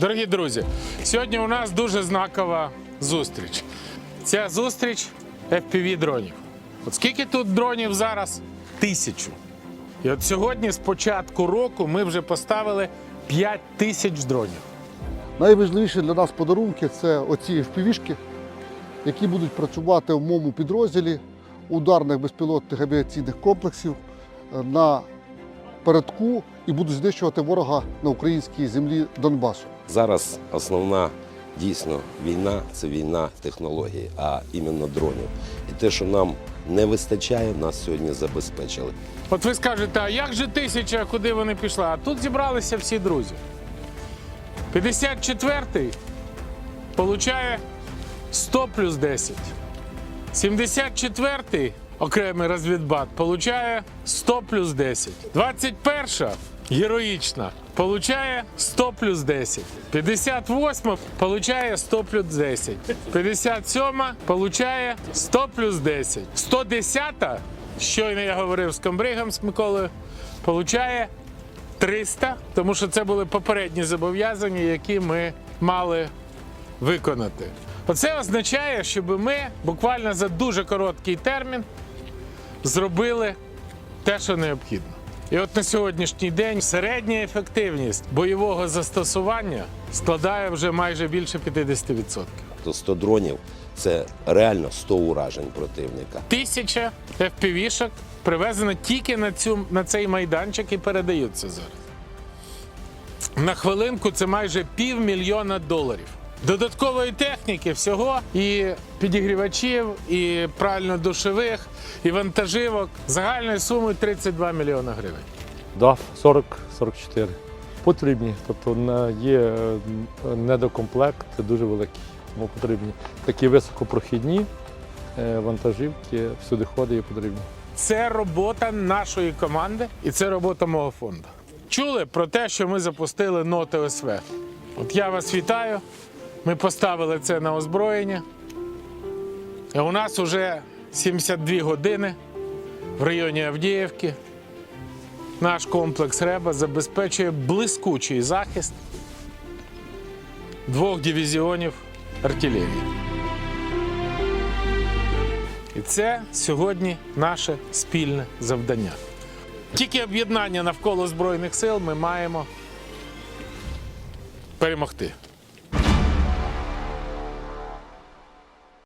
Дорогі друзі, сьогодні у нас дуже знакова зустріч. Ця зустріч FPV дронів. От скільки тут дронів зараз? Тисячу. І от сьогодні, з початку року, ми вже поставили 5 тисяч дронів. Найважливіше для нас подарунки це оці FPV-шки, які будуть працювати в моєму підрозділі ударних безпілотних авіаційних комплексів на передку і будуть знищувати ворога на українській землі Донбасу. Зараз основна дійсно війна це війна технологій, а іменно дронів. І те, що нам не вистачає, нас сьогодні забезпечили. От ви скажете, а як же тисяча, куди вони пішли? А тут зібралися всі друзі. 54-й получає 100 плюс 10. 74-й окремий розвідбат получає 100 плюс 10. 21-ша героїчна получає 100 плюс 10. 58 получає 100 плюс 10. 57 получає 100 плюс 10. 110 щойно я говорив з комбригом з Миколою, получає 300, тому що це були попередні зобов'язання, які ми мали виконати. Оце означає, щоб ми буквально за дуже короткий термін зробили те, що необхідно. І от на сьогоднішній день середня ефективність бойового застосування складає вже майже більше 50%. То 100 дронів це реально 100 уражень противника. Тисяча FPV-шок привезено тільки на, цю, на цей майданчик і передаються зараз. На хвилинку це майже півмільйона доларів. Додаткової техніки всього і підігрівачів, і прально-душових, і вантажівок загальною сумою 32 мільйона гривень. Да, 40-44. Потрібні. Тобто є е, недокомплект дуже великий. Тому потрібні такі високопрохідні е, вантажівки, всюдиходи є потрібні. Це робота нашої команди і це робота мого фонду. Чули про те, що ми запустили ноти ОСВ. От я вас вітаю. Ми поставили це на озброєння. І у нас вже 72 години в районі Авдіївки. Наш комплекс Реба забезпечує блискучий захист двох дивізіонів артилерії. І це сьогодні наше спільне завдання. Тільки об'єднання навколо Збройних сил ми маємо перемогти.